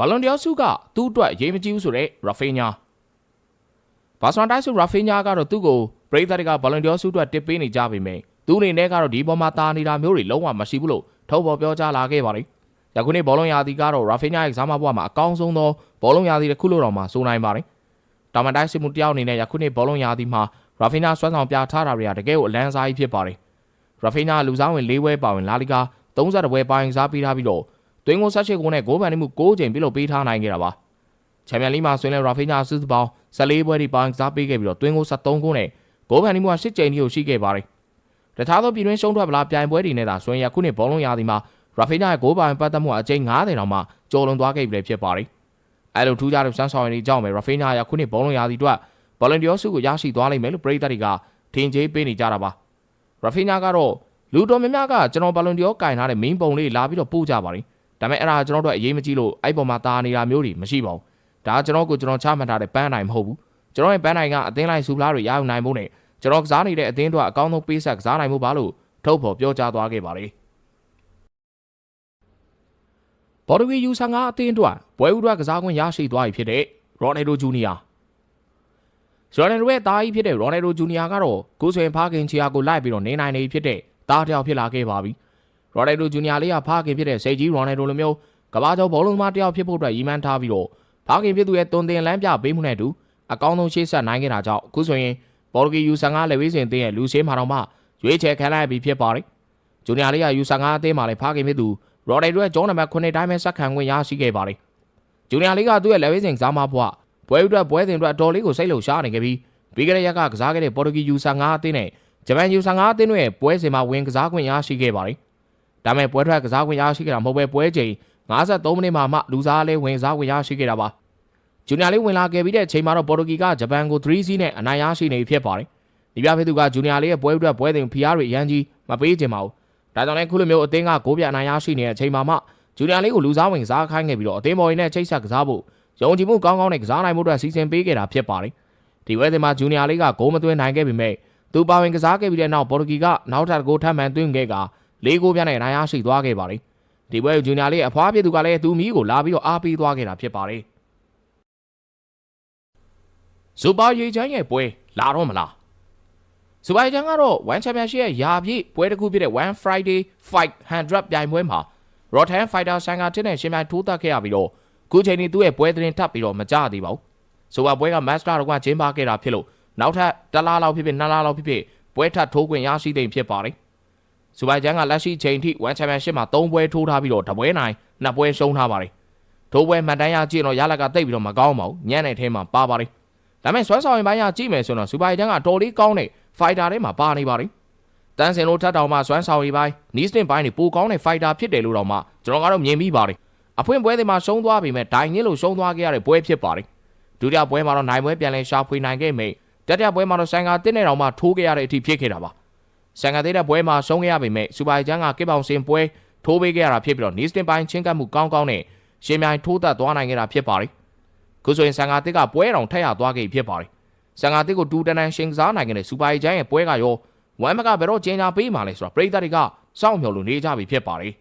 ဘလွန်ဒီယောဆုကသူ့အတွက်အရေးမကြီးဘူးဆိုတဲ့ရာဖေးညာဘာစန်တိုင်းဆိုရာဖေးညာကတော့သူ့ကိုပရိသတ်တွေကဘလွန်ဒီယောဆုအတွက်တစ်ပေးနေကြပေမယ့်သူအနေနဲ့ကတော့ဒီပေါ်မှာတာနေတာမျိုးတွေလုံးဝမရှိဘူးလို့ထုတ်ဖော်ပြောကြားလာခဲ့ပါတယ်။ယခုနေ့ဘောလုံးရာသီကတော့ရာဖေးညာရဲ့ကစားမဘွားမှာအကောင်းဆုံးသောဘောလုံးရာသီတစ်ခုလို့တော့မှဆိုနိုင်ပါတယ်။တာမန်တိုင်းစစ်မှုတယောက်အနေနဲ့ယခုနေ့ဘောလုံးရာသီမှာရာဖေးညာဆွမ်းဆောင်ပြထားတာတွေကတကယ်ကိုအလန်းစားကြီးဖြစ်ပါတယ်။ရာဖေးညာလူစားဝင်၄ဝဲပါဝင်လာလီကာ32ဝဲပိုင်းစားပေးထားပြီးတော့ တွင်းကိုဆက်ချေကိုနဲ့ဂိုးပန်နေမှု6ချိန်ပြုလုပ်ပေးထားနိုင်ခဲ့တာပါချန်ပီယံလိမှာဆွေးနွေးရာဖေးညာစုစုပေါင်း14ပွဲထိပိုင်းစားပေးခဲ့ပြီးတော့တွင်းကို73ကိုနဲ့ဂိုးပန်နေမှုက10ချိန်ထိကိုရှိခဲ့ပါတယ်တခြားသောပြည်တွင်းရှုံးထွက်ပလားပြိုင်ပွဲတွေနဲ့သာဆွေးနွေးရခုနှစ်ဘောလုံးရာသီမှာရာဖေးညာရဲ့ဂိုးပန်ပတ်သက်မှုအကြိမ်90တောင်မှကျော်လွန်သွားခဲ့ပြီလည်းဖြစ်ပါတယ်အဲလိုထူးခြားတဲ့စမ်းဆောင်ရည်တွေကြောင့်ပဲရာဖေးညာရဲ့ခုနှစ်ဘောလုံးရာသီအတွက်ဘောလန်ဒီယောဆုကိုရရှိသွားလိမ့်မယ်လို့ပရိသတ်တွေကထင်ကြေးပေးနေကြတာပါရာဖေးညာကတော့လူတော်များများကကျွန်တော်ဘာလွန်ဒီယောကင်ထားတဲ့ main ပုံလေးလာပြီးတော့ပို့ကြပါတယ် ဒါပေမဲ့အဲ့ဒါကျွန်တော်တို့အရေးမကြီးလို့အဲ့ပေါ်မှာတာနေတာမျိုးတွေမရှိပါဘူးဒါကျွန်တော်ကိုကျွန်တော်ချမှတ်ထားတဲ့ပန်းနိုင်မဟုတ်ဘူးကျွန်တော်ရဲ့ပန်းနိုင်ကအသင်းလိုက်စူလားတွေရအောင်နိုင်ဖို့နဲ့ကျွန်တော်ကစားနေတဲ့အသင်းတို့အကောင်းဆုံးပေးဆက်ကစားနိုင်မှုပါလို့ထုတ်ဖော်ပြောကြားသွားခဲ့ပါတယ်ပေါ်တူဂီယူဆန်ကအသင်းတို့ပွဲဥဒကစားခွင့်ရရှိသွားပြီဖြစ်တဲ့ရော်နယ်ဒိုဂျူနီယာရော်နယ်ဒိုရဲ့တားကြီးဖြစ်တဲ့ရော်နယ်ဒိုဂျူနီယာကတော့ကိုယ်ဆွေဖားခင်ချီယာကိုလိုက်ပြီးတော့နေနိုင်နေဖြစ်တဲ့တားတယောက်ဖြစ်လာခဲ့ပါပြီ။ ရော်နယ်ဒိုဂျူနီယာလေးကဖားခင်ဖြစ်တဲ့စိတ်ကြီးရော်နယ်ဒိုလိုမျိုးကမ္ဘာကျော်ဘောလုံးသမားတယောက်ဖြစ်ဖို့အတွက်ရည်မှန်းထားပြီးတော့ဖားခင်ဖြစ်သူရဲ့တုံတင်လမ်းပြပေးမှုနဲ့အတူအကောင်းဆုံးရှေ့ဆက်နိုင်ခဲ့တာကြောင့်အခုဆိုရင်ပေါ်တူဂီယူဆန်ကလက်ဝေးစင်အသင်းရဲ့လူရှင်းမှာတော့မှရွေးချယ်ခံလိုက်ပြီးဖြစ်ပါတယ်။ဂျူနီယာလေးကယူဆန်ကအသင်းမှာလည်းဖားခင်ဖြစ်သူရော်နယ်ဒိုရဲ့ကျောင်းနံပါတ်9တိုင်းပဲဆက်ခံခွင့်ရရှိခဲ့ပါတယ်။ဂျူနီယာလေးကသူ့ရဲ့လက်ဝေးစင်ကစားမဘွားပွဲဥအတွက်ပွဲစဉ်အတွက်အတော်လေးကိုစိတ်လှုပ်ရှားနေခဲ့ပြီးပြီးခဲ့တဲ့ရက်ကကစားခဲ့တဲ့ပေါ်တူဂီယူဆန်ကအသင်းနဲ့ဂျပန်ယူဆန်ကအသင်းတို့ရဲ့ပွဲစဉ်မှာဝင်ကစားခွင့်ရရှိခဲ့ပါတယ်။ ဒါပေမဲ့ပွဲထွက်ကစားခွင့်ရရှိခဲ့တာမဟုတ်ပဲပွဲချိန်53မိနစ်မှာမှလူစားလေးဝင်စားခွင့်ရရှိခဲ့တာပါ။ဂျူနီယာလေးဝင်လာခဲ့ပြီးတဲ့အချိန်မှာတော့ပေါ်တူဂီကဂျပန်ကို3-0နဲ့အနိုင်ရရှိနေဖြစ်ပါတယ်။ဒီပြဖြစ်သူကဂျူနီယာလေးရဲ့ပွဲအတွက်ပွဲစဉ်ဖီယားတွေအရန်ကြီးမပေးချင်ပါဘူး။ဒါကြောင့်လည်းခုလိုမျိုးအသင်းကဂိုးပြအနိုင်ရရှိနေတဲ့အချိန်မှာမှဂျူနီယာလေးကိုလူစားဝင်စားခိုင်းခဲ့ပြီးတော့အသင်းပေါ်ရင်းနဲ့ချိတ်ဆက်ကစားဖို့ယုံကြည်မှုကောင်းကောင်းနဲ့ကစားနိုင်မှုအတွက်စီစဉ်ပေးခဲ့တာဖြစ်ပါတယ်။ဒီပွဲစဉ်မှာဂျူနီယာလေးကဂိုးမသွင်းနိုင်ခဲ့ပေမဲ့သူပါဝင်ကစားခဲ့ပြီးတဲ့နောက်ပေါ်တူဂီကနောက်ထပ်ဂိုးထပ်မံသွင်းခဲ့က လေးဂိုးပြနဲ့နိုင်ရရှိသွားခဲ့ပါတယ်။ဒီပွဲဂျူနီယာလေးအဖွားဖြစ်သူကလည်းသူမီးကိုလာပြီးတော့အားပေးသွားခဲ့တာဖြစ်ပါတယ်။စူပါရီချန်ရဲ့ပွဲလာတော့မလား။စူပါရီချန်ကတော့1 Championship ရဲ့ယာပြည့်ပွဲတစ်ခုဖြစ်တဲ့ One Friday Fight 100ပြိုင်ပွဲမှာ Rotan Fighter ဆန်ကတစ်နဲ့ရှင်ပြိုင်ထိုးတက်ခဲ့ရပြီးတော့ခုချိန်นี้သူ့ရဲ့ပွဲသတင်းထပ်ပြီးတော့မကြသေးပါဘူး။ဆိုပါပွဲက Master တော့ကကျင်းပခဲ့တာဖြစ်လို့နောက်ထပ်တစ်လားလောက်ဖြစ်ဖြစ်နှစ်လားလောက်ဖြစ်ဖြစ်ပွဲထပ်ထိုးခွင့်ရရှိတဲ့ဖြစ်ပါတယ်။ စူပိုင်ဂျန်ကလက်ရှိချိန်ထိ1 Championship မှာ3ပွဲထိုးထားပြီးတော့တပွဲနိုင်နှစ်ပွဲရှုံးထားပါတယ်။ထိုးပွဲမှတ်တမ်းရကြည့်တော့ရလကတိတ်ပြီးတော့မကောင်းပါဘူး။ညံ့တဲ့ထဲမှာပါပါတယ်။ဒါပေမဲ့ဆွမ်းဆောင်ရင်ပိုင်းရကြည့်မယ်ဆိုတော့စူပိုင်ဂျန်ကတော်လေးကောင်းတဲ့ fighter ထဲမှာပါနေပါတယ်။တန်းစင်လို့ထပ်တောင်မှဆွမ်းဆောင်ရင်ပိုင်းနီးစတင်ပိုင်းတွေပိုကောင်းတဲ့ fighter ဖြစ်တယ်လို့တော့မှကျွန်တော်ကတော့မြင်ပြီးပါတယ်။အဖွင့်ပွဲတွေမှာရှုံးသွားပြီမဲ့ဒိုင်နစ်လို့ရှုံးသွားခဲ့ရတဲ့ပွဲဖြစ်ပါတယ်။ဒုတိယပွဲမှာတော့နိုင်ပွဲပြန်လဲရှာဖွေနိုင်ခဲ့မိတတိယပွဲမှာတော့ဆန်ကာတင်းနဲ့တောင်မှထိုးခဲ့ရတဲ့အထိဖြစ်ခဲ့တာပါ ဆန်ကာတင်းတဲ့ပွဲမှာဆုံးခဲ့ရပေမဲ့စူပါဂျန်ကကစ်ပေါင်စင်ပွဲထိုးပေးခဲ့ရတာဖြစ်ပြီးတော့နီစတင်ပိုင်းချင်းကပ်မှုကောင်းကောင်းနဲ့ရှင်မြိုင်ထိုးသက်သွားနိုင်ခဲ့တာဖြစ်ပါတယ်ခုဆိုရင်ဆန်ကာတစ်ကပွဲတော်ထက်ရသွားခဲ့ဖြစ်ပါတယ်ဆန်ကာတစ်ကိုတူတန်တန်ရှင်ကစားနိုင်ခဲ့တဲ့စူပါဂျန်ရဲ့ပွဲကရောဝမ်မကဘယ်တော့ကျင်းညာပေးမှလဲဆိုတော့ပရိသတ်တွေကစောင့်မျှော်လို့နေကြပြီဖြစ်ပါတယ်